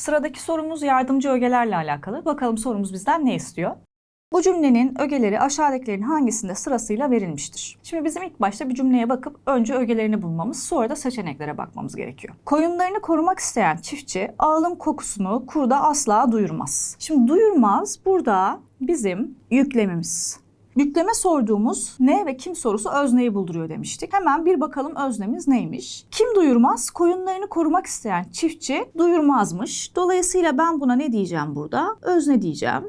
Sıradaki sorumuz yardımcı ögelerle alakalı. Bakalım sorumuz bizden ne istiyor? Bu cümlenin ögeleri aşağıdakilerin hangisinde sırasıyla verilmiştir? Şimdi bizim ilk başta bir cümleye bakıp önce ögelerini bulmamız, sonra da seçeneklere bakmamız gerekiyor. Koyunlarını korumak isteyen çiftçi ağılın kokusunu kurda asla duyurmaz. Şimdi duyurmaz burada bizim yüklemimiz. Yükleme sorduğumuz ne ve kim sorusu özneyi bulduruyor demiştik. Hemen bir bakalım öznemiz neymiş? Kim duyurmaz? Koyunlarını korumak isteyen çiftçi duyurmazmış. Dolayısıyla ben buna ne diyeceğim burada? Özne diyeceğim.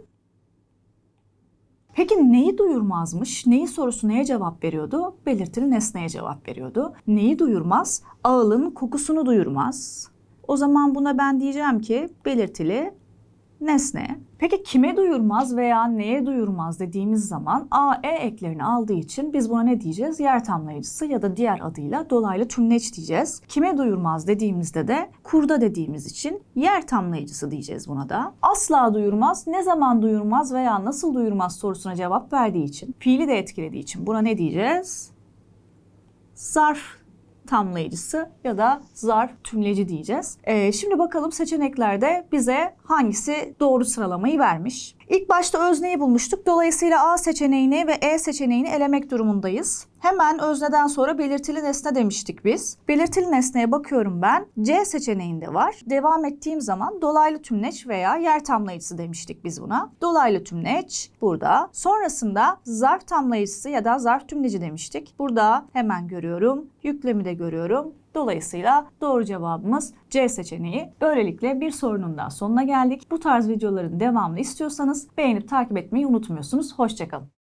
Peki neyi duyurmazmış? Neyi sorusu neye cevap veriyordu? Belirtili nesneye cevap veriyordu. Neyi duyurmaz? Ağılın kokusunu duyurmaz. O zaman buna ben diyeceğim ki belirtili nesne. Peki kime duyurmaz veya neye duyurmaz dediğimiz zaman A, E eklerini aldığı için biz buna ne diyeceğiz? Yer tamlayıcısı ya da diğer adıyla dolaylı tümleç diyeceğiz. Kime duyurmaz dediğimizde de kurda dediğimiz için yer tamlayıcısı diyeceğiz buna da. Asla duyurmaz, ne zaman duyurmaz veya nasıl duyurmaz sorusuna cevap verdiği için, fiili de etkilediği için buna ne diyeceğiz? Zarf tamlayıcısı ya da zarf tümleci diyeceğiz. Ee, şimdi bakalım seçeneklerde bize hangisi doğru sıralamayı vermiş. İlk başta özneyi bulmuştuk. Dolayısıyla A seçeneğini ve E seçeneğini elemek durumundayız. Hemen özneden sonra belirtili nesne demiştik biz. Belirtili nesneye bakıyorum ben. C seçeneğinde var. Devam ettiğim zaman dolaylı tümleç veya yer tamlayıcısı demiştik biz buna. Dolaylı tümleç burada. Sonrasında zarf tamlayıcısı ya da zarf tümleci demiştik. Burada hemen görüyorum. Yüklemi de görüyorum. Dolayısıyla doğru cevabımız C seçeneği. Böylelikle bir sorunun daha sonuna geldik. Bu tarz videoların devamını istiyorsanız beğenip takip etmeyi unutmuyorsunuz. Hoşçakalın.